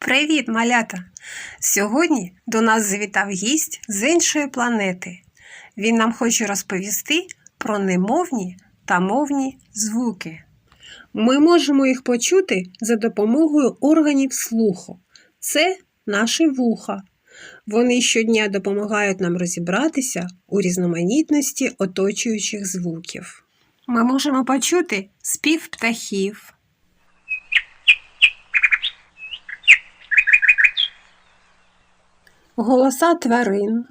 Привіт, малята! Сьогодні до нас завітав гість з іншої планети. Він нам хоче розповісти про немовні та мовні звуки. Ми можемо їх почути за допомогою органів слуху. Це наші вуха. Вони щодня допомагають нам розібратися у різноманітності оточуючих звуків. Ми можемо почути спів птахів. Голоса тварин.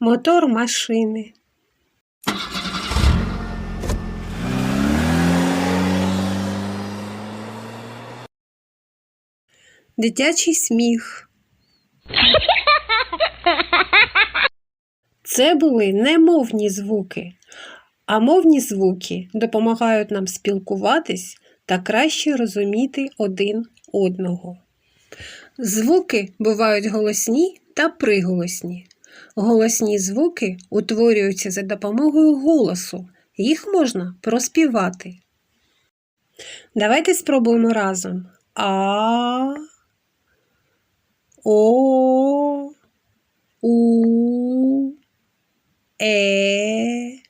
Мотор машини. Дитячий сміх. Це були немовні звуки, а мовні звуки допомагають нам спілкуватись та краще розуміти один одного. Звуки бувають голосні та приголосні. Голосні звуки утворюються за допомогою голосу. Їх можна проспівати. Давайте спробуємо разом. А. О. У. Е.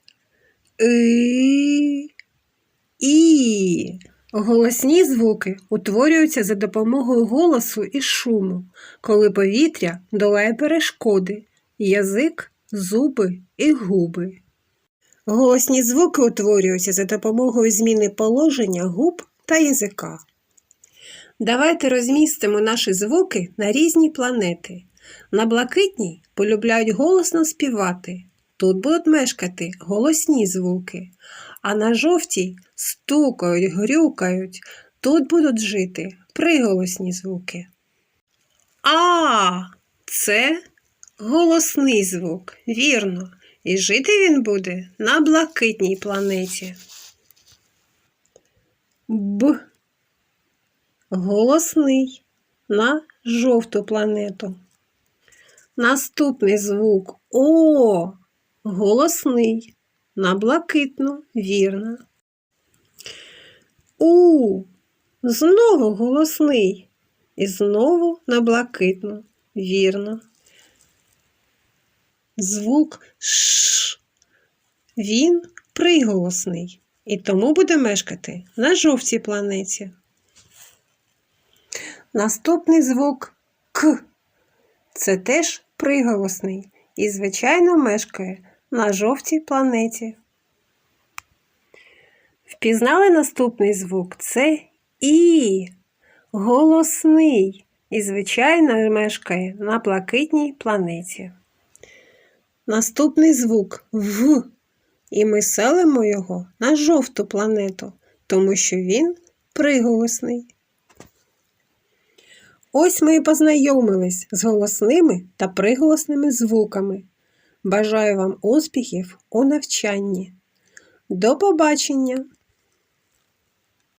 И. Голосні звуки утворюються за допомогою голосу і шуму, коли повітря долає перешкоди, язик, зуби і губи. Голосні звуки утворюються за допомогою зміни положення губ та язика. Давайте розмістимо наші звуки на різні планети. На блакитній полюбляють голосно співати. Тут будуть мешкати голосні звуки, а на жовтій стукають, грюкають. Тут будуть жити приголосні звуки. А це голосний звук, вірно. І жити він буде на блакитній планеті. Б. Голосний на жовту планету. Наступний звук О. Голосний на блакитну, вірно. У. Знову голосний. І знову на блакитну, вірно. Звук Ш. Він приголосний. І тому буде мешкати на жовтій планеті. Наступний звук К. Це теж приголосний і, звичайно, мешкає на жовтій планеті. Впізнали наступний звук це І. Голосний і, звичайно, мешкає на блакитній планеті. Наступний звук В. І ми селимо його на жовту планету, тому що він приголосний. Ось ми і познайомились з голосними та приголосними звуками. Бажаю вам успіхів у навчанні. До побачення!